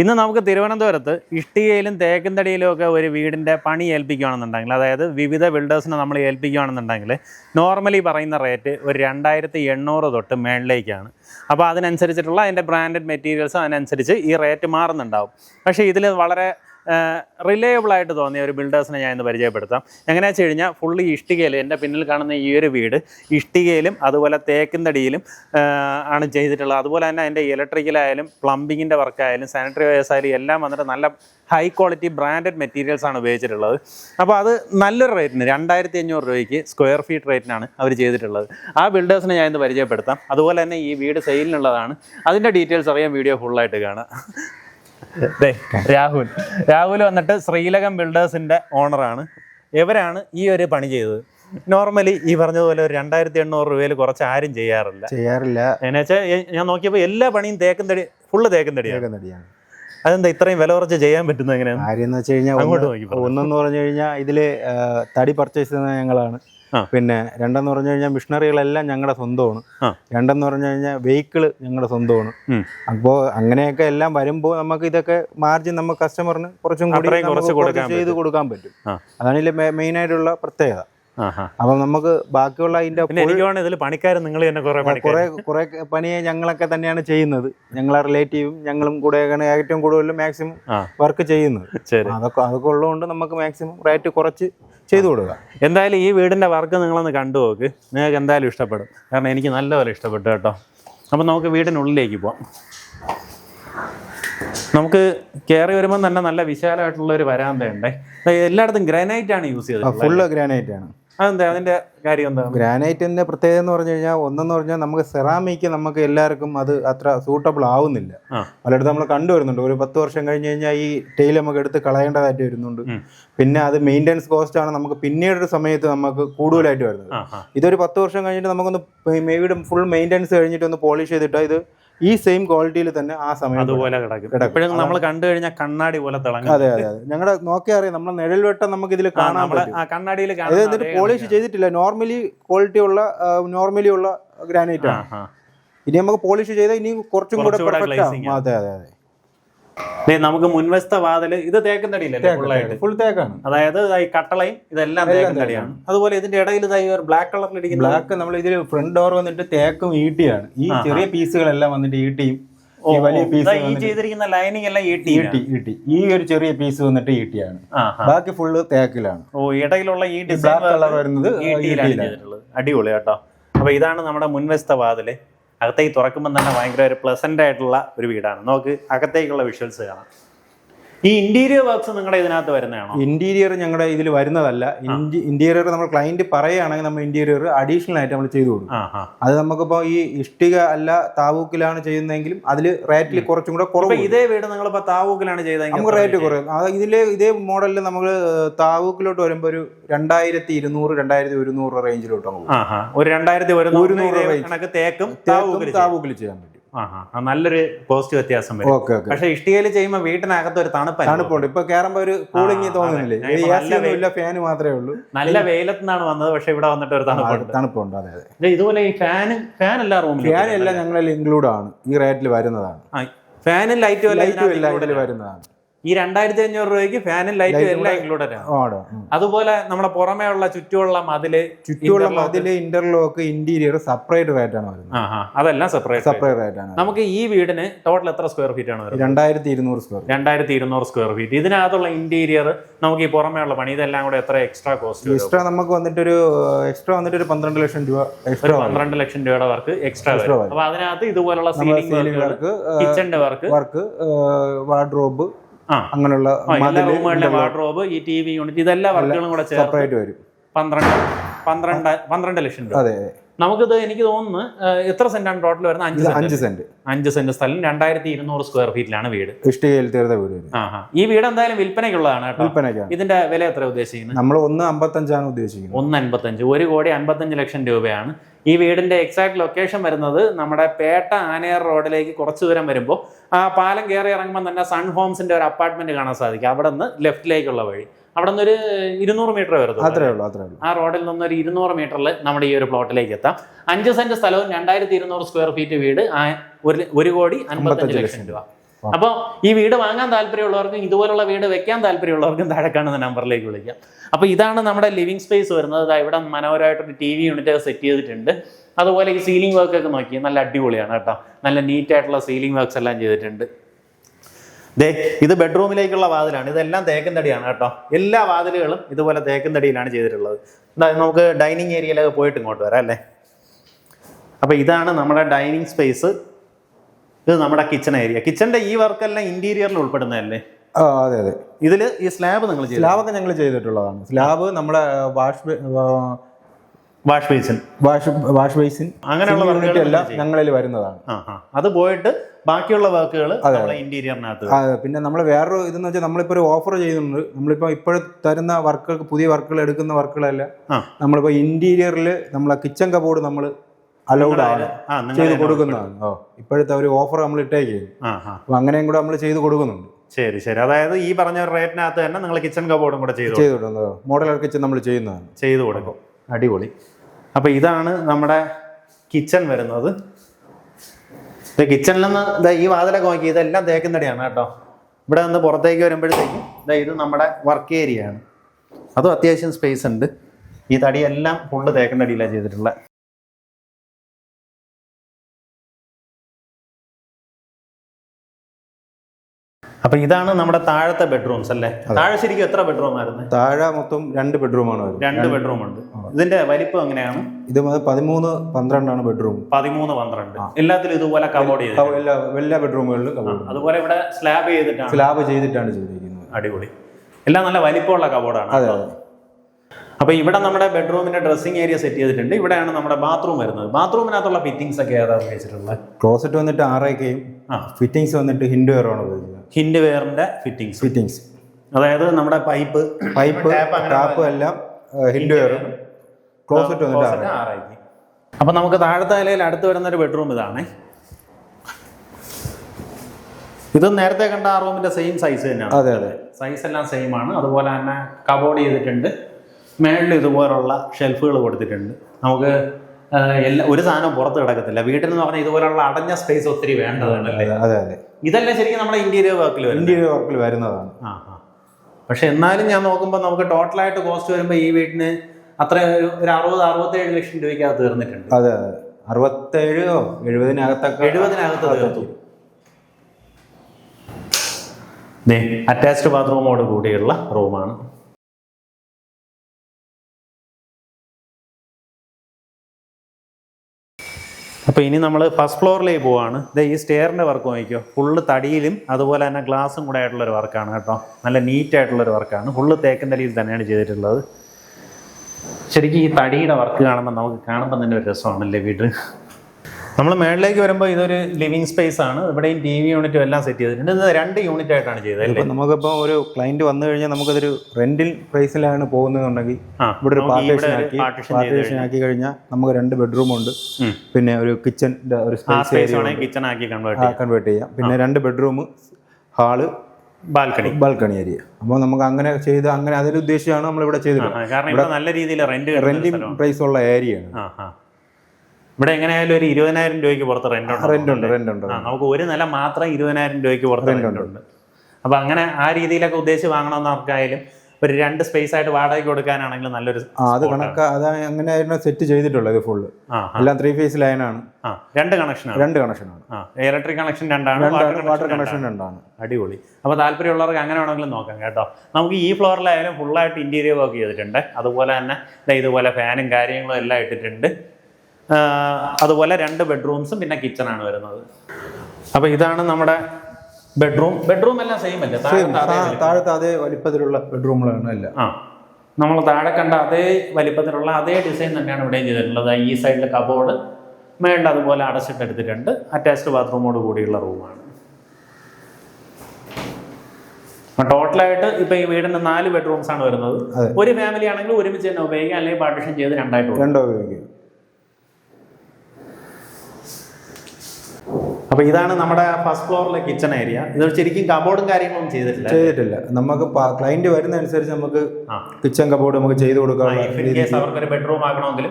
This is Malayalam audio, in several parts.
ഇന്ന് നമുക്ക് തിരുവനന്തപുരത്ത് ഇഷ്ടികയിലും തേക്കും തടിയിലും ഒക്കെ ഒരു വീടിന്റെ പണി ഏൽപ്പിക്കുകയാണെന്നുണ്ടെങ്കിൽ അതായത് വിവിധ ബിൽഡേഴ്സിനെ നമ്മൾ ഏൽപ്പിക്കുകയാണെന്നുണ്ടെങ്കിൽ നോർമലി പറയുന്ന റേറ്റ് ഒരു രണ്ടായിരത്തി എണ്ണൂറ് തൊട്ട് മേളിലേക്കാണ്. അപ്പോൾ അതിനനുസരിച്ചിട്ടുള്ള അതിന്റെ ബ്രാൻഡഡ് മെറ്റീരിയൽസ് അതിനനുസരിച്ച് ഈ റേറ്റ് മാറുന്നുണ്ടാവും. പക്ഷേ ഇതിൽ വളരെ റിലയബിൾ ആയിട്ട് തോന്നിയ ഒരു ബിൽഡേഴ്സിനെ ഞാൻ ഇന്ന് പരിചയപ്പെടുത്താം. എങ്ങനെയാണെന്ന് വെച്ച് കഴിഞ്ഞാൽ ഫുള്ളി ഇഷ്ടികയിൽ എന്റെ പിന്നിൽ കാണുന്ന ഈ ഒരു വീട് ഇഷ്ടികയിലും അതുപോലെ തേക്കും തടിയിലും ആണ് ചെയ്തിട്ടുള്ളത്. അതുപോലെ തന്നെ അതിന്റെ ഇലക്ട്രിക്കലായാലും പ്ലംബിങ്ങിന്റെ വർക്കായാലും സാനിറ്ററി വെയർസ് ആയാലും എല്ലാം വന്നിട്ട് നല്ല ഹൈ ക്വാളിറ്റി ബ്രാൻഡഡ് മെറ്റീരിയൽസ് ആണ് ഉപയോഗിച്ചിട്ടുള്ളത്. അപ്പോൾ അത് നല്ലൊരു റേറ്റിന് രണ്ടായിരത്തി അഞ്ഞൂറ് രൂപയ്ക്ക് സ്ക്വയർ ഫീറ്റ് റേറ്റിനാണ് അവർ ചെയ്തിട്ടുള്ളത്. ആ ബിൽഡേഴ്സിനെ ഞാൻ ഇന്ന് പരിചയപ്പെടുത്താം. അതുപോലെ തന്നെ ഈ വീട് സെയിലിനുള്ളതാണ് അതിന്റെ ഡീറ്റെയിൽസ് അറിയാൻ വീഡിയോ ഫുള്ളായിട്ട് കാണാം. രാഹുൽ. രാഹുൽ വന്നിട്ട് ശ്രീലകം ബിൽഡേഴ്സിന്റെ ഓണറാണ്. ഇവരാണ് ഈ ഒരു പണി ചെയ്തത്? നോർമലി ഈ പറഞ്ഞതുപോലെ ഒരു രണ്ടായിരത്തി എണ്ണൂറ് രൂപയിൽ കുറച്ച് ആരും ചെയ്യാറില്ല. ചെയ്യാറില്ല. എന്നുവെച്ചാൽ ഞാൻ നോക്കിയപ്പോൾ എല്ലാ പണിയും തേക്കും തടി ഫുള്ള് തേക്കും തടിയാണ്. അതെന്താ ഇത്രയും വില കുറച്ച് ചെയ്യാൻ പറ്റുന്നത് എങ്ങനെയാണ്? കാര്യം എന്ന് വെച്ച് കഴിഞ്ഞാൽ അങ്ങോട്ട് നോക്കി ഒന്നെന്ന് പറഞ്ഞു കഴിഞ്ഞാൽ ഇതിൽ തടി പർച്ചേസ് ചെയ്യുന്നത് ഞങ്ങളാണ്. പിന്നെ രണ്ടെന്ന് പറഞ്ഞു കഴിഞ്ഞാൽ മിഷണറികളെല്ലാം ഞങ്ങളുടെ സ്വന്തമാണ്. രണ്ടെന്ന് പറഞ്ഞു കഴിഞ്ഞാൽ വെഹിക്കിൾ ഞങ്ങളുടെ സ്വന്തമാണ്. അപ്പോൾ അങ്ങനെയൊക്കെ എല്ലാം വരുമ്പോൾ നമുക്ക് ഇതൊക്കെ മാർജിൻ നമുക്ക് കസ്റ്റമറിന് കുറച്ചും കൂടി ചെയ്ത് കൊടുക്കാൻ പറ്റും. അതാണ് ഇതിൽ മെയിൻ ആയിട്ടുള്ള പ്രത്യേകത. അപ്പൊ നമുക്ക് ബാക്കിയുള്ള അതിന്റെ ഇതിൽ പണിക്കാരൻ നിങ്ങൾ തന്നെ കുറെ കുറെ പണിയെ ഞങ്ങളൊക്കെ തന്നെയാണ് ചെയ്യുന്നത്. ഞങ്ങളെ റിലേറ്റീവും ഞങ്ങളും കൂടെ ഏറ്റവും കൂടുതൽ മാക്സിമം വർക്ക് ചെയ്യുന്നത്. അതൊക്കെ അതൊക്കെ ഉള്ളതുകൊണ്ട് നമുക്ക് മാക്സിമം റേറ്റ് കുറച്ച് ചെയ്തു കൊടുക്കുക. എന്തായാലും ഈ വീടിന്റെ വർക്ക് നിങ്ങളൊന്ന് കണ്ടു നോക്ക്. നിങ്ങൾക്ക് എന്തായാലും ഇഷ്ടപ്പെടും. കാരണം എനിക്ക് നല്ലപോലെ ഇഷ്ടപ്പെട്ടു കേട്ടോ. അപ്പം നമുക്ക് വീടിനുള്ളിലേക്ക് പോവാം. നമുക്ക് കയറി വരുമ്പോൾ തന്നെ നല്ല വിശാലമായിട്ടുള്ള ഒരു വരാന്തയുണ്ടേ. എല്ലായിടത്തും ഗ്രാനൈറ്റ് ആണ് യൂസ് ചെയ്തത് ഫുള്ള് ഗ്രാനൈറ്റ് ആണ്. അതെന്താ? അതിന്റെ കാര്യം എന്താ? ഗ്രാനൈറ്റിന്റെ പ്രത്യേകത എന്ന് പറഞ്ഞു കഴിഞ്ഞാൽ ഒന്നെന്ന് പറഞ്ഞാൽ നമുക്ക് സെറാമിക്ക് നമുക്ക് എല്ലാവർക്കും അത് അത്ര സൂട്ടബിൾ ആവുന്നില്ല. പലയിടത്തും നമ്മൾ കണ്ടുവരുന്നുണ്ട് ഒരു പത്ത് വർഷം കഴിഞ്ഞ് കഴിഞ്ഞാൽ ഈ ടൈൽ നമുക്ക് എടുത്ത് കളയേണ്ടതായിട്ട് വരുന്നുണ്ട്. പിന്നെ അത് മെയിന്റെനൻസ് കോസ്റ്റ് ആണ് നമുക്ക് പിന്നീട് ഒരു സമയത്ത് നമുക്ക് കൂടുതലായിട്ട് വരുന്നത്. ഇതൊരു പത്ത് വർഷം കഴിഞ്ഞിട്ട് നമുക്കൊന്ന് വീട് ഫുൾ മെയിന്റെനൻസ് കഴിഞ്ഞിട്ട് ഒന്ന് പോളിഷ് ചെയ്തിട്ട് ഇത് ഈ സെയിം ക്വാളിറ്റിയിൽ തന്നെ ആ സമയം അതുപോലെ കിടക്കും. എപ്പോഴും നമ്മൾ കണ്ടു കഴിഞ്ഞാൽ കണ്ണാടി പോലെ തിളങ്ങും. അതെ അതെ അതെ. ഞങ്ങളുടെ നോക്കിയാൽ അറിയാം നമ്മളെ നിഴൽ വെട്ടം നമുക്ക് ഇതിൽ കാണാൻ കണ്ണാടിയിൽ എന്നിട്ട് പോളിഷ് ചെയ്തിട്ടില്ല. നോർമലി ക്വാളിറ്റി ഉള്ള നോർമലി ഉള്ള ഗ്രാനൈറ്റ് ആണ്. ഇനി നമുക്ക് പോളിഷ് ചെയ്താൽ ഇനി കുറച്ചും കൂടെ പെർഫെക്റ്റ് ആവും. അതെ അതെ അതെ. നമുക്ക് മുൻവശത്തെ വാതിൽ ഇത് തേക്കും തടിയില്ലേ ഫുൾ തേക്കാണ്. അതായത് ഈ കട്ടളയും ഇതെല്ലാം തേക്കും തടിയാണ് അതുപോലെ ഇതിന്റെ ഇടയിൽ ഒരു ബ്ലാക്ക് കളറിൽ ഇരിക്കുന്ന ബ്ലാക്ക് നമ്മൾ ഇതിൽ ഫ്രണ്ട് ഡോർ വന്നിട്ട് തേക്കും ഈട്ടിയാണ്. ഈ ചെറിയ പീസുകളെല്ലാം വന്നിട്ട് ഈട്ടിയും ഈ വലിയ പീസ് ഈ ചെയ്തിരിക്കുന്ന ലൈനിങ് എല്ലാം ഈട്ടി ഈട്ടി ഈട്ടി. ഈ ഒരു ചെറിയ പീസ് വന്നിട്ട് ഈട്ടിയാണ്. ബാക്കി ഫുള്ള് തേക്കിലാണ്. ഓ ഇടയിലുള്ള ഈ ഡിസൈൻ ബ്ലാക്ക് കളർ വരുന്നത് അടിപൊളി കേട്ടോ. അപ്പൊ ഇതാണ് നമ്മുടെ മുൻവശത്തെ വാതിൽ. അകത്തേക്ക് തുറക്കുമ്പോൾ തന്നെ ഭയങ്കര ഒരു പ്ലസന്റ് ആയിട്ടുള്ള ഒരു വീടാണ്. നമുക്ക് അകത്തേക്കുള്ള വിഷ്വൽസ് കാണാം. ഈ ഇന്റീരിയർ വർക്ക്സ് നിങ്ങളുടെ ഇതിനകത്ത് വരുന്നതാണോ? ഇന്റീരിയർ ഞങ്ങളുടെ ഇതിൽ വരുന്നതല്ല. ഇന്റീരിയർ നമ്മൾ ക്ലയന്റ് പറയുകയാണെങ്കിൽ നമ്മൾ ഇന്റീരിയർ അഡീഷണൽ ആയിട്ട് നമ്മൾ ചെയ്തു കൊടുക്കും. അത് നമുക്കിപ്പോൾ ഈ ഇഷ്ടിക അല്ല താവൂക്കിലാണ് ചെയ്യുന്നതെങ്കിലും അതിൽ റേറ്റിൽ കുറച്ചും കൂടെ കുറവ് ഇതേ വീട് നിങ്ങളിപ്പോ താവൂക്കിലാണ് ചെയ്തതെങ്കിൽ നമുക്ക് റേറ്റ് കുറയും. അത് ഇതിലെ ഇതേ മോഡലിൽ നമ്മൾ താവൂക്കിലോട്ട് വരുമ്പോൾ ഒരു രണ്ടായിരത്തി ഇരുന്നൂറ് രണ്ടായിരത്തി ഒരുന്നൂറ് റേഞ്ചിലോട്ട് നമുക്ക് ഒരു രണ്ടായിരത്തി ഒരു ഒരുന്നൂറ്. തേക്കും താവൂക്കിൽ ചെയ്യാൻ പറ്റും. നല്ലൊരു പോസ്റ്റ് വ്യത്യാസം വരും. പക്ഷെ ഇഷ്ടികയിൽ ചെയ്യുമ്പോൾ വീട്ടിനകത്ത് ഒരു തണുപ്പ് തണുപ്പുണ്ട്. ഇപ്പൊ കയറുമ്പോ ഒരു കൂളിംഗ് തോന്നുന്നില്ലേ? ഫാന് മാത്രമേ ഉള്ളൂ. നല്ല വെയിലത്ത് നിന്നാണ് വന്നത് പക്ഷെ ഇവിടെ വന്നിട്ട് ഒരു തണുപ്പുണ്ട്. തണുപ്പുണ്ട്. അതെ അതെ. ഇത് ഇതുപോലെ ഈ ഫാന് ഫാൻ എല്ലാ റൂമിലും ഫാൻ എല്ലാം ഞങ്ങളിൽ ഇൻക്ലൂഡ് ആണ്. ഈ റേറ്റിൽ വരുന്നതാണ്. ഫാനും ലൈറ്റും എല്ലാം. വരുന്നതാണ്. ഈ രണ്ടായിരത്തി അഞ്ഞൂറ് രൂപയ്ക്ക് ഫാനും ലൈറ്റും എല്ലാം ഇൻക്ലൂഡഡ് ആണ്. അതുപോലെ നമ്മുടെ പുറമേ ഉള്ള ചുറ്റുമുള്ള മതിൽ ചുറ്റുമുള്ള മതിൽ ഇന്റർലോക്ക് ഇന്റീരിയർ സെപ്പറേറ്റ് റേറ്റ് ആണ് വരുന്നത്. അതെല്ലാം സെപ്പറേറ്റ് സെപ്പറേറ്റ് റേറ്റ് ആണ്. നമുക്ക് ഈ വീടിന് ടോട്ടൽ എത്ര സ്ക്വയർ ഫീറ്റ് ആണ് വരുന്നത്? രണ്ടായിരത്തി ഇരുന്നൂറ് സ്ക്വയർ രണ്ടായിരത്തി ഇരുന്നൂറ് സ്ക്വയർ ഫീറ്റ് ഇതിനകത്തുള്ള ഇന്റീരിയർ നമുക്ക് ഈ പുറമേ ഉള്ള പണി ഇതെല്ലാം കൂടെ എത്ര എക്സ്ട്രാ കോസ്റ്റ് എക്സ്ട്രാ നമുക്ക് വന്നിട്ട് ഒരു എക്സ്ട്രാ വന്നിട്ട് ഒരു പന്ത്രണ്ട് ലക്ഷം രൂപ എക്സ്ട്രാ പന്ത്രണ്ട് ലക്ഷം രൂപയുടെ വർക്ക് എക്സ്ട്രാ വരും. അപ്പൊ അതിനകത്ത് ഇതുപോലുള്ള സീലിംഗ് വർക്ക് കിച്ചന്റെ വർക്ക് വർക്ക് വാർഡ്രോബ് അങ്ങനെയുള്ള വാർഡ്രോബ് ഈ ടി വി യൂണിറ്റ് ഇതെല്ലാ വർക്കുകളും കൂടെ സെപ്പറേറ്റ് വരും. പന്ത്രണ്ട് പന്ത്രണ്ട് പന്ത്രണ്ട് ലക്ഷം രൂപ. അതെ. നമുക്കിത് എനിക്ക് തോന്നുന്നു എത്ര സെന്റാണ് ടോട്ടൽ വരുന്നത്? അഞ്ച് സെന്റ് അഞ്ച് സെന്റ് അഞ്ച് സെന്റ് സ്ഥലം രണ്ടായിരത്തി ഇരുന്നൂറ് സ്ക്വയർ ഫീറ്റിലാണ് വീട്. ഇഷ്ടികയിൽ തീർത്ത വീട് ഈ വീട് എന്തായാലും വിൽപ്പനയ്ക്കുള്ളതാണ് വിൽപ്പനയ്ക്കാണ്. ഇതിന്റെ വില എത്ര ഉദ്ദേശിക്കുന്നത്? നമ്മൾ ഒന്ന് അമ്പത്തഞ്ചാണ് ഉദ്ദേശിക്കുന്നത്. ഒന്ന് അൻപത്തഞ്ച് ഒരു കോടി അൻപത്തഞ്ച് ലക്ഷം രൂപയാണ്. ഈ വീടിന്റെ എക്സാക്ട് ലൊക്കേഷൻ വരുന്നത് നമ്മുടെ പേട്ട ആനയർ റോഡിലേക്ക് കുറച്ചു ദൂരം വരുമ്പോൾ ആ പാലം കയറി ഇറങ്ങുമ്പോൾ തന്നെ സൺ ഹോംസിന്റെ ഒരു അപ്പാർട്ട്മെന്റ് കാണാൻ സാധിക്കും. അവിടെ നിന്ന് ലെഫ്റ്റിലേക്കുള്ള വഴി. അവിടെ നിന്ന് ഒരു ഇരുന്നൂറ് മീറ്റർ വരുന്നത് അത്രേ ഉള്ളൂ അത്രേ ഉള്ളൂ. ആ റോഡിൽ നിന്ന് ഒരു ഇരുന്നൂറ് മീറ്ററിൽ നമ്മുടെ ഈ ഒരു പ്ലോട്ടിലേക്ക് എത്താം. അഞ്ച് സെന്റ് സ്ഥലവും രണ്ടായിരത്തി ഇരുന്നൂറ് സ്ക്വയർ ഫീറ്റ് വീട് ഒരു ഒരു കോടി അൻപത്തഞ്ച് ലക്ഷം രൂപ. അപ്പോൾ ഈ വീട് വാങ്ങാൻ താല്പര്യമുള്ളവർക്കും ഇതുപോലുള്ള വീട് വെക്കാൻ താല്പര്യമുള്ളവർക്കും താഴെ കാണുന്ന നമ്പറിലേക്ക് വിളിക്കാം. അപ്പോൾ ഇതാണ് നമ്മുടെ ലിവിങ് സ്പേസ് വരുന്നത്. ഇവിടെ മനോഹരമായിട്ടൊരു ടി വി യൂണിറ്റ് സെറ്റ് ചെയ്തിട്ടുണ്ട്. അതുപോലെ ഈ സീലിംഗ് വർക്ക് ഒക്കെ നോക്കി നല്ല അടിപൊളിയാണ് കേട്ടോ. നല്ല നീറ്റ് ആയിട്ടുള്ള സീലിംഗ് വർക്ക്സ് എല്ലാം ചെയ്തിട്ടുണ്ട്. ദേ ഇത് ബെഡ്റൂമിലേക്കുള്ള വാതിലാണ്. ഇതെല്ലാം തേക്കും തടിയാണ് കേട്ടോ. എല്ലാ വാതിലുകളും ഇതുപോലെ തേക്കും തടിയിലാണ് ചെയ്തിട്ടുള്ളത്. എന്താ നമുക്ക് ഡൈനിങ് ഏരിയയിലൊക്കെ പോയിട്ട് ഇങ്ങോട്ട് വരാം അല്ലേ? അപ്പോൾ ഇതാണ് നമ്മുടെ ഡൈനിങ് സ്പേസ് ഇത് നമ്മുടെ കിച്ചൺ ഏരിയ കിച്ചന്റെ ഈ വർക്കെല്ലാം ഇന്റീരിയറിൽ ഉൾപ്പെടുന്നതല്ലേ? അതെ അതെ. ഇതിൽ ഈ സ്ലാബ് നിങ്ങൾ ചെയ്തു സ്ലാബൊക്കെ ഞങ്ങൾ ചെയ്തിട്ടുള്ളതാണ്. സ്ലാബ് നമ്മുടെ wash wash basin. Wash wash basin അങ്ങനെയുള്ള യൂണിറ്റ് വർക്കുകൾ എല്ലാം ഞങ്ങളിൽ വരുന്നതാണ്. അത് പോയിട്ട് ബാക്കിയുള്ള വർക്കുകൾ നമ്മളെ ഇന്റീരിയറിനകത്ത് പിന്നെ നമ്മൾ വേറൊരു ഇതെന്ന് വെച്ചാൽ നമ്മളിപ്പോ ഒരു ഓഫർ ചെയ്യുന്നുണ്ട്. നമ്മളിപ്പോ ഇപ്പോൾ തരുന്ന വർക്കുകൾ പുതിയ വർക്കുകൾ എടുക്കുന്ന വർക്കുകളല്ല നമ്മളിപ്പോ നമ്മളിപ്പോൾ ഇന്റീരിയറിൽ നമ്മളെ കിച്ചൺ കബോർഡ് നമ്മൾ അലൗഡ് ആണ് ചെയ്ത് കൊടുക്കുന്നതാണ്. ഓ ഇപ്പോഴത്തെ ഒരു ഓഫർ നമ്മൾ ഇട്ടേക്കും അപ്പോൾ അങ്ങനെയും കൂടെ നമ്മൾ ചെയ്ത് കൊടുക്കുന്നുണ്ട്. ശരി ശരി. അതായത് ഈ പറഞ്ഞ റേറ്റിനകത്ത് തന്നെ നിങ്ങൾ കിച്ചൺ കബോർഡും കൂടെ ചെയ്തു ചെയ്ത് കൊടുക്കുന്നത് മോഡലർ കിച്ചൺ നമ്മൾ ചെയ്യുന്നതാണ്. ചെയ്തു കൊടുക്കും. അടിപൊളി. അപ്പോൾ ഇതാണ് നമ്മുടെ കിച്ചൺ വരുന്നത്. കിച്ചണിൽ നിന്ന് ഇതാ ഈ വാതിലൊക്കെ നോക്കി ഇതെല്ലാം തേക്കുന്നടിയാണ് കേട്ടോ. ഇവിടെ നിന്ന് പുറത്തേക്ക് വരുമ്പോഴത്തേക്കും ഇതാ ഇത് നമ്മുടെ വർക്ക് ഏരിയ ആണ്. അതും അത്യാവശ്യം സ്പേസ് ഉണ്ട്. ഈ തടിയെല്ലാം ഫുള്ള് തേക്കുന്നടിയിലാണ് ചെയ്തിട്ടുള്ളത്. അപ്പൊ ഇതാണ് നമ്മുടെ താഴത്തെ ബെഡ്റൂംസ് അല്ലേ? താഴെ ശരിക്കും എത്ര ബെഡ്റൂം ആയിരുന്നു? താഴെ മൊത്തം രണ്ട് ബെഡ്റൂം ആണ് രണ്ട് ബെഡ്റൂം ഉണ്ട്. ഇതിന്റെ വലിപ്പം എങ്ങനെയാണ്? ഇത് പതിമൂന്ന് പന്ത്രണ്ടാണ് ബെഡ്റൂം പതിമൂന്ന് പന്ത്രണ്ട്. എല്ലാത്തിലും ഇതുപോലെ കബോർഡ് വലിയ എല്ലാ എല്ലാ ബെഡ്റൂമുകളിലും അതുപോലെ ഇവിടെ സ്ലാബ് ചെയ്തിട്ടാണ്. സ്ലാബ് ചെയ്തിട്ടാണ് ചെയ്തിരിക്കുന്നത്. അടിപൊളി. എല്ലാം നല്ല വലിപ്പമുള്ള കബോർഡാണ് അതെ അതെ. അപ്പൊ ഇവിടെ നമ്മുടെ ബെഡ്റൂമിന്റെ ഡ്രസ്സിംഗ് ഏരിയ സെറ്റ് ചെയ്തിട്ടുണ്ട്. ഇവിടെയാണ് നമ്മുടെ ബാത്റൂം വരുന്നത്. ബാത്റൂമിനകത്തുള്ള ഫിറ്റിംഗ്സ് ഒക്കെ ഏതാണ് ഉപയോഗിച്ചിട്ടുള്ളത്? ക്ലോസറ്റ് വന്നിട്ട് ആറേക്കയും ഫിറ്റിംഗ്സ് വന്നിട്ട് ഹിൻഡ് ആണ് ഉപയോഗിക്കുന്നത് ഹിൻഡ് വെയറിന്റെ ഫിറ്റിംഗ്സ് ഫിറ്റിങ്സ് അതായത് നമ്മുടെ പൈപ്പ് പൈപ്പ് ടാപ്പ് എല്ലാം ഹിൻഡ് വെയറും. ക്ലോസറ്റ് വന്നിട്ട് ആറ് ആറായിക്ക് അപ്പൊ നമുക്ക് താഴത്തെ നിലയിൽ അടുത്ത് വരുന്ന ഒരു ബെഡ്റൂം ഇതാണ്. ഇത് നേരത്തെ കണ്ട ആ റൂമിന്റെ സെയിം സൈസ് തന്നെയാണ്. അതെ അതെ. സൈസ് എല്ലാം സെയിം ആണ്. അതുപോലെ തന്നെ കബോർഡ് ചെയ്തിട്ടുണ്ട്. മേളിൽ ഇതുപോലുള്ള ഷെൽഫുകൾ കൊടുത്തിട്ടുണ്ട്. നമുക്ക് എല്ലാ ഒരു സാധനവും പുറത്ത് കിടക്കത്തില്ല. വീട്ടിൽ എന്ന് പറഞ്ഞാൽ ഇതുപോലുള്ള അടഞ്ഞ സ്പേസ് ഒത്തിരി വേണ്ടതാണല്ലേ അതെ, അതെ അതെ. ഇതെല്ലാം ശരിക്കും നമ്മുടെ ഇന്റീരിയർ വർക്കിൽ വരും ഇന്റീരിയർ വർക്കിൽ വരുന്നതാണ്. ആ ആ. പക്ഷെ എന്നാലും ഞാൻ നോക്കുമ്പോൾ നമുക്ക് ടോട്ടലായിട്ട് കോസ്റ്റ് വരുമ്പോൾ ഈ വീട്ടിന് അത്ര ഒരു- അറുപത് അറുപത്തേഴ് ലക്ഷം രൂപയ്ക്ക് അത് തീർന്നിട്ടുണ്ട്. അതെ അതെ. അറുപത്തേഴോ എഴുപതിനകത്തൊക്കെ എഴുപതിനകത്ത് തീർത്തു. അറ്റാച്ച്ഡ് ബാത്റൂമോട് കൂടിയുള്ള റൂമാണ് അപ്പോൾ ഇനി നമ്മൾ ഫസ്റ്റ് ഫ്ലോറിലേക്ക് പോവാണ്. ദേ ഈ സ്റ്റെയറിന്റെ വർക്ക് നോക്കിക്കോ. ഫുള്ള് തടിയിലും അതുപോലെ തന്നെ ഗ്ലാസും കൂടെ ആയിട്ടുള്ളൊരു വർക്കാണ് കേട്ടോ. നല്ല നീറ്റായിട്ടുള്ളൊരു വർക്കാണ് ഫുള്ള് തേക്കൻ തടിയിൽ തന്നെയാണ് ചെയ്തിട്ടുള്ളത്. ശരിക്കും ഈ തടിയുടെ വർക്ക് കാണുമ്പോൾ നമുക്ക് കാണുമ്പോൾ തന്നെ ഒരു രസമാണല്ലേ വീട് നമ്മൾ മേളിലേക്ക് വരുമ്പോൾ ഇതൊരു ലിവിങ് സ്പേസ് ആണ്. ഇവിടെയും ടി വി യൂണിറ്റും എല്ലാം സെറ്റ് ചെയ്തിട്ടുണ്ട്. ഇത് രണ്ട് യൂണിറ്റ് ആയിട്ടാണ് ചെയ്തത് അല്ലേ? നമുക്കിപ്പോൾ ഒരു ക്ലയന്റ് വന്നു കഴിഞ്ഞാൽ നമുക്കതൊരു റെന്റിൽ പ്രൈസിലാണ് പോകുന്നതെന്നുണ്ടെങ്കിൽ ഇവിടെ ഒരു പാർട്ടീഷൻ ആക്കി പാർട്ടീഷൻ ആക്കി കഴിഞ്ഞാൽ നമുക്ക് രണ്ട് ബെഡ്റൂം ഉണ്ട്. പിന്നെ ഒരു കിച്ചന്റെ ഒരു സ്പേസ് കിച്ചൺ ആക്കി കൺവേർട്ട് ചെയ്യാം. പിന്നെ രണ്ട് bedroom hall balcony balcony area അപ്പോൾ നമുക്ക് അങ്ങനെ ചെയ്ത് അങ്ങനെ അതിൽ ഉദ്ദേശിച്ചാണ് നമ്മളിവിടെ ചെയ്തത് കാരണം ഇവിടെ നല്ല രീതിയിൽ റെന്റ് റെന്റിംഗ് പ്രൈസ് ഉള്ള ഏരിയയാണ് ഇവിടെ എങ്ങനെയായാലും ഒരു ഇരുപതിനായിരം രൂപയ്ക്ക് പുറത്ത് റെന്റ് ഉണ്ട്. റെന്റ് ഉണ്ട് റെന്റ് ഉണ്ട്. നമുക്ക് ഒരു നില മാത്രം ഇരുപതിനായിരം രൂപയ്ക്ക് പുറത്ത് റെന്റ് ഉണ്ട്. അപ്പൊ അങ്ങനെ ആ രീതിയിലൊക്കെ ഉദ്ദേശിച്ച് വാങ്ങണമെന്ന് ആർക്കായാലും ഒരു രണ്ട് സ്പേസ് ആയിട്ട് വാടകയ്ക്ക് കൊടുക്കാനാണെങ്കിലും നല്ലൊരു അത് കണക്ക് അത് അങ്ങനെ ആയിരുന്നു സെറ്റ് ചെയ്തിട്ടുള്ളത് ഫുള്ള് എല്ലാം ത്രീ ഫേസ് ലൈൻ ആണ്. രണ്ട് കണക്ഷൻ രണ്ട് കണക്ഷനാണ് ഇലക്ട്രിക് കണക്ഷൻ രണ്ടാണ് വാട്ടർ കണക്ഷൻ രണ്ടാണ്. അടിപൊളി. അപ്പോൾ താല്പര്യമുള്ളവർക്ക് അങ്ങനെ വേണമെങ്കിലും നോക്കാം കേട്ടോ. നമുക്ക് ഈ ഫ്ലോറിലായാലും ഫുള്ളായിട്ട് ഇന്റീരിയർ വർക്ക് ചെയ്തിട്ടുണ്ട്. അതുപോലെ തന്നെ ഇതുപോലെ ഫാനും കാര്യങ്ങളും എല്ലാം ഇട്ടിട്ടുണ്ട്. അതുപോലെ രണ്ട് ബെഡ്റൂംസും പിന്നെ കിച്ചണാണ് വരുന്നത്. അപ്പോൾ ഇതാണ് നമ്മുടെ ബെഡ്റൂം ബെഡ്റൂം എല്ലാം സെയിം അല്ലേ? താഴത്തെ അതേ വലിപ്പത്തിലുള്ള ബെഡ്റൂമുകളാണ് എല്ലാം. ആ. നമ്മൾ താഴെ കണ്ട അതേ വലിപ്പത്തിലുള്ള അതേ ഡിസൈൻ തന്നെയാണ് ഇവിടെയും ചെയ്തിട്ടുള്ളത്. ഈ സൈഡിൽ കബോർഡ് മേളിൽ അതുപോലെ അടച്ചിട്ടെടുത്തിട്ടുണ്ട് അറ്റാച്ച്ഡ് ബാത്റൂമോട് കൂടിയുള്ള റൂമാണ് ടോട്ടലായിട്ട് ഇപ്പൊ ഈ വീടിന് നാല് ബെഡ്റൂംസ് ആണ് വരുന്നത്. ഒരു ഫാമിലി ആണെങ്കിൽ ഒരുമിച്ച് തന്നെ ഉപയോഗിക്കാം. അല്ലെങ്കിൽ പാർട്ടിഷൻ ചെയ്ത് രണ്ടായിട്ട്. രണ്ടോ ഉപയോഗിക്കും. അപ്പൊ ഇതാണ് നമ്മുടെ ഫസ്റ്റ് ഫ്ലോറിലെ കിച്ചൺ ഏരിയ ഇത് ശരിക്കും കബോർഡും കാര്യങ്ങളും ചെയ്തിട്ടില്ല ചെയ്തിട്ടില്ല. നമുക്ക് ക്ലയന്റ് വരുന്ന അനുസരിച്ച് നമുക്ക് കിച്ചൺ കബോർഡ് നമുക്ക് ചെയ്ത് കൊടുക്കാം ഇൻ കേസ് അവർക്ക് ബെഡ്റൂം ആക്കണമെങ്കിൽ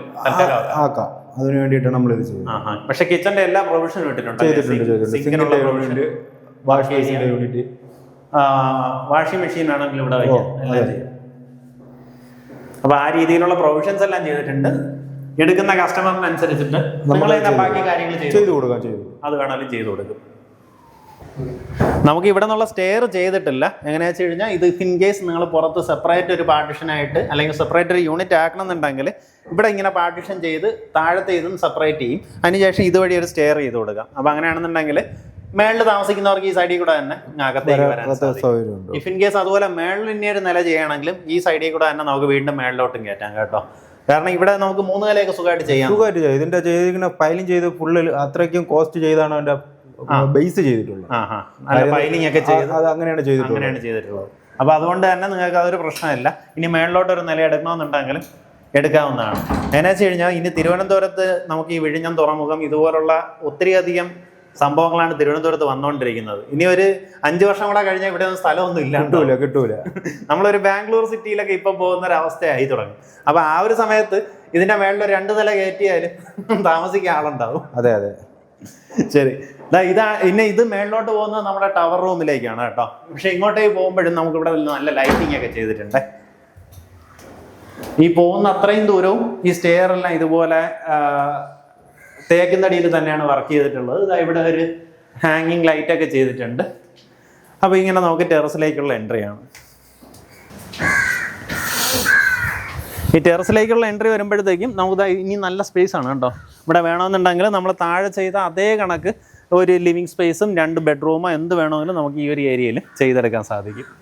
ആക്കാം. അതിന് വേണ്ടിയിട്ടാണ് നമ്മൾ ഇത് ചെയ്യുന്നത്. പക്ഷെ കിച്ചന്റെ എല്ലാ പ്രൊവിഷനും ഇട്ടിട്ടുണ്ട്. ചെയ്തിട്ടുണ്ട് യൂണിറ്റ് വാഷ് ബേസിന്റെ യൂണിറ്റ് വാഷിംഗ് മെഷീൻ ആണെങ്കിലും ഇവിടെ അപ്പൊ ആ രീതിയിലുള്ള പ്രൊവിഷൻസ് എല്ലാം ചെയ്തിട്ടുണ്ട്. എടുക്കുന്ന കസ്റ്റമറിനനുസരിച്ചിട്ട് നമ്മൾ ബാക്കി കാര്യങ്ങൾ ചെയ്തു കൊടുക്കാം ചെയ്തു അത് വേണമെങ്കിലും ചെയ്തു കൊടുക്കും. നമുക്ക് ഇവിടെ നിന്നുള്ള സ്റ്റെയർ ചെയ്തിട്ടില്ല. എങ്ങനെയാ വെച്ച് കഴിഞ്ഞാൽ ഇത് ഇൻ കേസ് നിങ്ങൾ പുറത്ത് സെപ്പറേറ്റ് ഒരു പാർട്ടിഷൻ ആയിട്ട് അല്ലെങ്കിൽ സെപ്പറേറ്റ് ഒരു യൂണിറ്റ് ആക്കണം എന്നുണ്ടെങ്കിൽ ഇവിടെ ഇങ്ങനെ പാർട്ടിഷൻ ചെയ്ത് താഴത്തെ ഇതും സെപ്പറേറ്റ് ചെയ്യും. അതിനുശേഷം ഇതുവഴി ഒരു സ്റ്റെയർ ചെയ്ത് കൊടുക്കാം. അപ്പോൾ അങ്ങനെയാണെന്നുണ്ടെങ്കിൽ മേളിൽ താമസിക്കുന്നവർക്ക് ഈ സൈഡിൽ കൂടെ തന്നെ അകത്തേക്ക് വരാൻ ഇഫ് ഇൻ കേസ് അതുപോലെ മേളിൽ ഇനി ഒരു നില ചെയ്യണമെങ്കിലും ഈ സൈഡിൽ കൂടെ തന്നെ നമുക്ക് വീണ്ടും മേളിലോട്ടും കയറ്റാം കേട്ടോ. കാരണം ഇവിടെ നമുക്ക് മൂന്ന് നിലയൊക്കെ സുഖമായിട്ട് ചെയ്യാം. സുഖമായിട്ട് ചെയ്യാം. ഇതിന്റെ ചെയ്തിരിക്കുന്ന ഫയലിംഗ് ചെയ്ത് ഫുള്ള് അത്രയ്ക്കും കോസ്റ്റ് ചെയ്താണ് അതിന്റെ ബേസ് ചെയ്തിട്ടുള്ളത്. ഒക്കെ ചെയ്ത് അത് അങ്ങനെയാണ് ചെയ്തിട്ടുള്ളത്. അങ്ങനെയാണ് ചെയ്തിട്ടുള്ളത്. അപ്പോൾ അതുകൊണ്ട് തന്നെ നിങ്ങൾക്ക് അതൊരു പ്രശ്നമില്ല. ഇനി മേളിലോട്ട് ഒരു നില എടുക്കണമെന്നുണ്ടെങ്കിലും എടുക്കാവുന്നതാണ്. എന്നു വെച്ച് കഴിഞ്ഞാൽ ഇനി തിരുവനന്തപുരത്ത് നമുക്ക് ഈ വിഴിഞ്ഞം തുറമുഖം ഇതുപോലുള്ള ഒത്തിരിയധികം സംഭവങ്ങളാണ് തിരുവനന്തപുരത്ത് വന്നുകൊണ്ടിരിക്കുന്നത്. ഇനി ഒരു അഞ്ചു വർഷം കൂടെ കഴിഞ്ഞാൽ ഇവിടെ ഒന്നും സ്ഥലമൊന്നും ഇല്ല കിട്ടൂല കിട്ടൂല. നമ്മളൊരു ബാംഗ്ലൂർ സിറ്റിയിലൊക്കെ ഇപ്പം പോകുന്ന ഒരു അവസ്ഥയായി തുടങ്ങി. അപ്പൊ ആ ഒരു സമയത്ത് ഇതിന്റെ മേളിൽ രണ്ട് നില കയറ്റിയാലും താമസിക്കാൻ ആളുണ്ടാവും. അതെ അതെ. ശരി. ഇതാ പിന്നെ ഇത് മേളിലോട്ട് പോകുന്നത് നമ്മുടെ ടവർ റൂമിലേക്കാണ് കേട്ടോ. പക്ഷെ ഇങ്ങോട്ടേക്ക് പോകുമ്പോഴും നമുക്ക് ഇവിടെ നല്ല ലൈറ്റിംഗ് ഒക്കെ ചെയ്തിട്ടുണ്ട്. ഈ പോകുന്ന അത്രയും ദൂരവും ഈ സ്റ്റെയർ എല്ലാം ഇതുപോലെ ആ, തേക്കിൻതടിയിൽ തന്നെയാണ് വർക്ക് ചെയ്തിട്ടുള്ളത്. ഇതാ ഇവിടെ ഒരു ഹാങ്ങിങ് ലൈറ്റ് ഒക്കെ ചെയ്തിട്ടുണ്ട്. അപ്പോൾ ഇങ്ങനെ നമുക്ക് ടെറസിലേക്കുള്ള എൻട്രി ആണ്. ഈ ടെറസിലേക്കുള്ള എൻട്രി വരുമ്പോഴത്തേക്കും നമുക്ക് ഇനി നല്ല സ്പേസ് ആണ് കേട്ടോ. ഇവിടെ വേണമെന്നുണ്ടെങ്കിൽ നമ്മൾ താഴെ ചെയ്ത അതേ കണക്ക് ഒരു ലിവിങ് സ്പേസും രണ്ട് ബെഡ്റൂമോ എന്ത് വേണമെങ്കിലും നമുക്ക് ഈ ഒരു ഏരിയയിൽ ചെയ്തെടുക്കാൻ സാധിക്കും.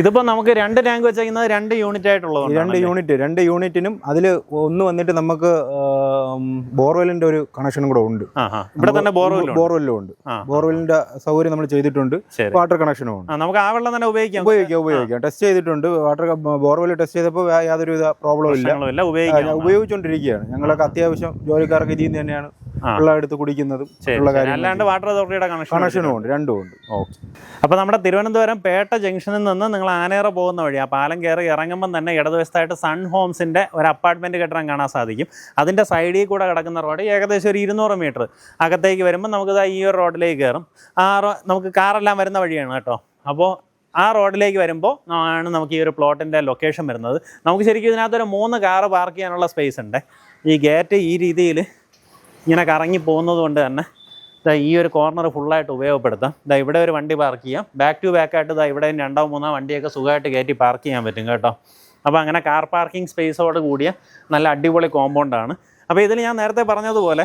ഇതിപ്പോൾ നമുക്ക് രണ്ട് ടാങ്ക് വെച്ചേക്കുന്നത് രണ്ട് യൂണിറ്റ് ആയിട്ടുള്ളത് രണ്ട് യൂണിറ്റ് രണ്ട് യൂണിറ്റിനും അതിൽ ഒന്ന് വന്നിട്ട് നമുക്ക് ബോർവെല്ലിന്റെ ഒരു കണക്ഷനും കൂടെ ഉണ്ട്. ഇവിടെ തന്നെ ബോർവെല്ലും ബോർവെല്ലും ഉണ്ട്. ബോർവെല്ലിന്റെ സൗകര്യം നമ്മൾ ചെയ്തിട്ടുണ്ട്. വാട്ടർ കണക്ഷനും ഉണ്ട്. നമുക്ക് ആ വെള്ളം തന്നെ ഉപയോഗിക്കാം. ഉപയോഗിക്കാം ഉപയോഗിക്കാം. ടെസ്റ്റ് ചെയ്തിട്ടുണ്ട്. വാട്ടർ ബോർവെൽ ടെസ്റ്റ് ചെയ്തപ്പോൾ യാതൊരുവിധ പ്രോബ്ലം ഇല്ല ഉപയോഗിച്ചുകൊണ്ടിരിക്കുകയാണ് ഞങ്ങളൊക്കെ അത്യാവശ്യം ജോലിക്കാർക്ക് ഇതിൽ നിന്ന് തന്നെയാണ്. വെള്ളം എടുത്ത് കുടിക്കുന്നതും അല്ലാണ്ട് വാട്ടർ അതോറിറ്റിയുടെ കണക്ഷൻ കണക്ഷനും ഉണ്ട് രണ്ടും ഉണ്ട്. ഓക്കെ. അപ്പോൾ നമ്മുടെ തിരുവനന്തപുരം പേട്ട ജംഗ്ഷനിൽ നിന്ന് നിങ്ങൾ ആനേറ പോകുന്ന വഴി ആ പാലം കയറി ഇറങ്ങുമ്പം തന്നെ ഇടതുവശത്തായിട്ട് സൺ ഹോംസിന്റെ ഒരു അപ്പാർട്ട്മെന്റ് കെട്ടിടം കാണാൻ സാധിക്കും. അതിന്റെ സൈഡിൽ കൂടെ കിടക്കുന്ന റോഡ് ഏകദേശം ഒരു ഇരുന്നൂറ് മീറ്റർ അകത്തേക്ക് വരുമ്പോൾ നമുക്ക് ഈ ഒരു റോഡിലേക്ക് കയറും. ആ നമുക്ക് കാറെല്ലാം വരുന്ന വഴിയാണ് കേട്ടോ. അപ്പോൾ ആ റോഡിലേക്ക് വരുമ്പോൾ ആണ് നമുക്ക് ഈ ഒരു പ്ലോട്ടിന്റെ ലൊക്കേഷൻ വരുന്നത്. നമുക്ക് ശരിക്കും ഇതിനകത്തൊരു മൂന്ന് കാറ് പാർക്ക് ചെയ്യാനുള്ള സ്പേസ് ഉണ്ട്. ഈ ഗേറ്റ് ഈ രീതിയിൽ ഇങ്ങനെ കറങ്ങി പോകുന്നത് കൊണ്ട് തന്നെ ഇതാ ഈ ഒരു കോർണർ ഫുള്ളായിട്ട് ഉപയോഗപ്പെടുത്താം. ഇതാ ഇവിടെ ഒരു വണ്ടി പാർക്ക് ചെയ്യാം. ബാക്ക് ടു ബാക്ക് ആയിട്ട് ഇതാ ഇവിടെ രണ്ടോ മൂന്നോ വണ്ടിയൊക്കെ സുഖമായിട്ട് കയറ്റി പാർക്ക് ചെയ്യാൻ പറ്റും കേട്ടോ. അപ്പോൾ അങ്ങനെ കാർ പാർക്കിംഗ് സ്പേസോട് കൂടിയ നല്ല അടിപൊളി കോമ്പൗണ്ടാണ് അപ്പോൾ ഇതിൽ ഞാൻ നേരത്തെ പറഞ്ഞതുപോലെ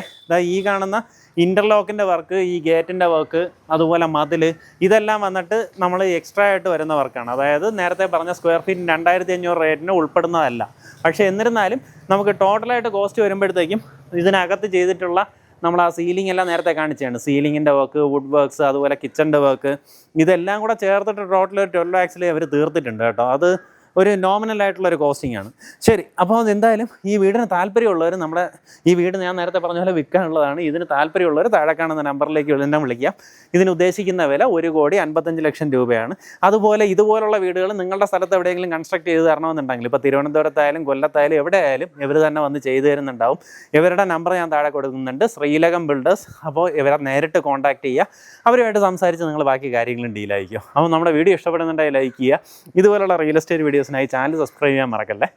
ഈ കാണുന്ന ഇന്റർലോക്കിന്റെ വർക്ക് ഈ ഗേറ്റിന്റെ വർക്ക് അതുപോലെ മതിൽ ഇതെല്ലാം വന്നിട്ട് നമ്മൾ എക്സ്ട്രാ ആയിട്ട് വരുന്ന വർക്കാണ് അതായത് നേരത്തെ പറഞ്ഞ സ്ക്വയർ ഫീറ്റ് രണ്ടായിരത്തി അഞ്ഞൂറ് റേറ്റിന് ഉൾപ്പെടുന്നതല്ല. പക്ഷേ എന്നിരുന്നാലും നമുക്ക് ടോട്ടലായിട്ട് കോസ്റ്റ് വരുമ്പോഴത്തേക്കും ഇതിനകത്ത് ചെയ്തിട്ടുള്ള നമ്മൾ ആ സീലിംഗ് എല്ലാം നേരത്തെ കാണിച്ചതാണ്. സീലിങ്ങിന്റെ വർക്ക് വുഡ് വർക്ക്സ് അതുപോലെ കിച്ചന്റെ വർക്ക് ഇതെല്ലാം കൂടെ ചേർത്തിട്ട് ടോട്ടൽ ട്വൽവ് ലാക്സിൽ അവർ തീർത്തിട്ടുണ്ട് കേട്ടോ. അത് ഒരു നോമിനൽ ആയിട്ടുള്ള ഒരു കോസ്റ്റിംഗ് ആണ്. ശരി അപ്പോൾ എന്തായാലും ഈ വീടിന് താല്പര്യമുള്ളവർ നമ്മുടെ ഈ വീട് ഞാൻ നേരത്തെ പറഞ്ഞ പോലെ വിൽക്കാനുള്ളതാണ്. ഇതിന് താല്പര്യമുള്ളവർ താഴെ കാണുന്ന നമ്പറിലേക്ക് എന്നെ വിളിക്കാം. ഇതിന് ഉദ്ദേശിക്കുന്ന വില ഒരു കോടി അൻപത്തഞ്ച് ലക്ഷം രൂപയാണ്. അതുപോലെ ഇതുപോലുള്ള വീടുകൾ നിങ്ങളുടെ സ്ഥലത്ത് എവിടെയെങ്കിലും കൺസ്ട്രക്ട് ചെയ്ത് തരണമെന്നുണ്ടെങ്കിൽ ഇപ്പോൾ തിരുവനന്തപുരത്തായാലും കൊല്ലത്തായാലും എവിടെയായാലും ഇവർ തന്നെ വന്ന് ചെയ്തു തരുന്നുണ്ടാവും. ഇവരുടെ നമ്പർ ഞാൻ താഴെ കൊടുക്കുന്നുണ്ട്. ശ്രീലകം ബിൽഡേഴ്സ് അപ്പോൾ ഇവരെ നേരിട്ട് കോൺടാക്ട് ചെയ്യുക. അവരുമായിട്ട് സംസാരിച്ച് നിങ്ങൾ ബാക്കി കാര്യങ്ങളും ഡീലായിരിക്കും അപ്പോൾ നമ്മുടെ വീഡിയോ ഇഷ്ടപ്പെടുന്നുണ്ടെങ്കിൽ ലൈക്ക് ചെയ്യുക. ഇതുപോലുള്ള റിയൽ എസ്റ്റേറ്റ് വീഡിയോസിനായി ചാനൽ സബ്സ്ക്രൈബ് ചെയ്യാൻ മറക്കല്ലേ?